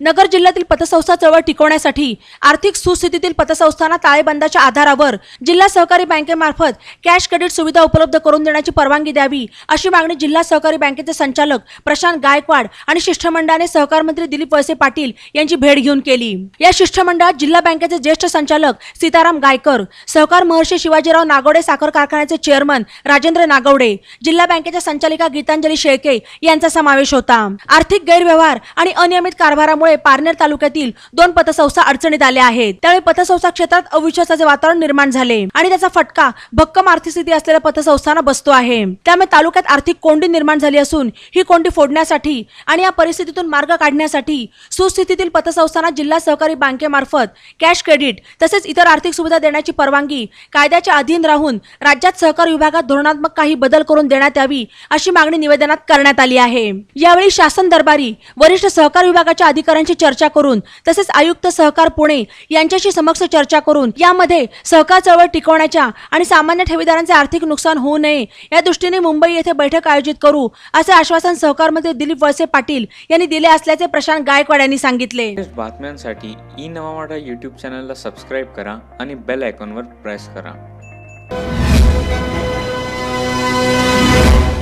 नगर जिल्ह्यातील पतसंस्था चळवळ टिकवण्यासाठी आर्थिक सुस्थितीतील पतसंस्थांना ताळेबंदाच्या आधारावर जिल्हा सहकारी बँकेमार्फत कॅश क्रेडिट सुविधा उपलब्ध करून देण्याची परवानगी द्यावी अशी मागणी जिल्हा सहकारी बँकेचे संचालक प्रशांत गायकवाड आणि शिष्टमंडळाने सहकार मंत्री दिलीप वळसे पाटील यांची भेट घेऊन केली. या शिष्टमंडळात जिल्हा बँकेचे ज्येष्ठ संचालक सीताराम गायकर सहकार महर्षी शिवाजीराव नागवडे साखर कारखान्याचे चेअरमन राजेंद्र नागवडे जिल्हा बँकेच्या संचालिका गीतांजली शेळके यांचा समावेश होता. आर्थिक गैरव्यवहार आणि अनियमित कारभारामुळे पारनेर तालुक्यातील दोन पतसंस्था अडचणीत आल्या आहेत. त्यामुळे पतसंस्था क्षेत्रात अविश्वासाचे वातावरण निर्माण झाले आणि त्याचा फटका भक्कम आर्थिक स्थिती असलेल्या पतसंस्थांना बसतो आहे. त्यामुळे तालुक्यात आर्थिक कोंडी निर्माण झाली असून ही कोंडी फोडण्यासाठी आणि या परिस्थितीतून मार्ग काढण्यासाठी सुस्थितीतील पतसंस्थांना जिल्हा सहकारी बँकेमार्फत कॅश क्रेडिट तसेच इतर आर्थिक सुविधा देण्याची परवानगी कायद्याच्या अधीन राहून राज्यात सहकार विभागात धोरणात्मक काही बदल करून देण्यात यावी अशी मागणी निवेदनात करण्यात आली आहे. यावेळी शासन दरबारी वरिष्ठ सहकार विभागाच्या अधिकाऱ्यांची चर्चा करून तसेच आयुक्त सहकार पुणे यांच्याशी समक्ष चर्चा करून यामध्ये सहकार चळवळ टिकवण्याच्या आणि सामान्य ठेवीदारांचे आर्थिक नुकसान होऊ नये या दृष्टीने मुंबई येथे बैठक आयोजित करू असे आश्वासन सहकार मंत्री दिलीप वळसे पाटील यांनी दिले असल्याचे प्रशांत गायकवाड यांनी सांगितले. बातम्यांसाठी ई नवा यूट्यूब चॅनलला सबस्क्राईब करा आणि बेल आयकॉनवर प्रेस करा.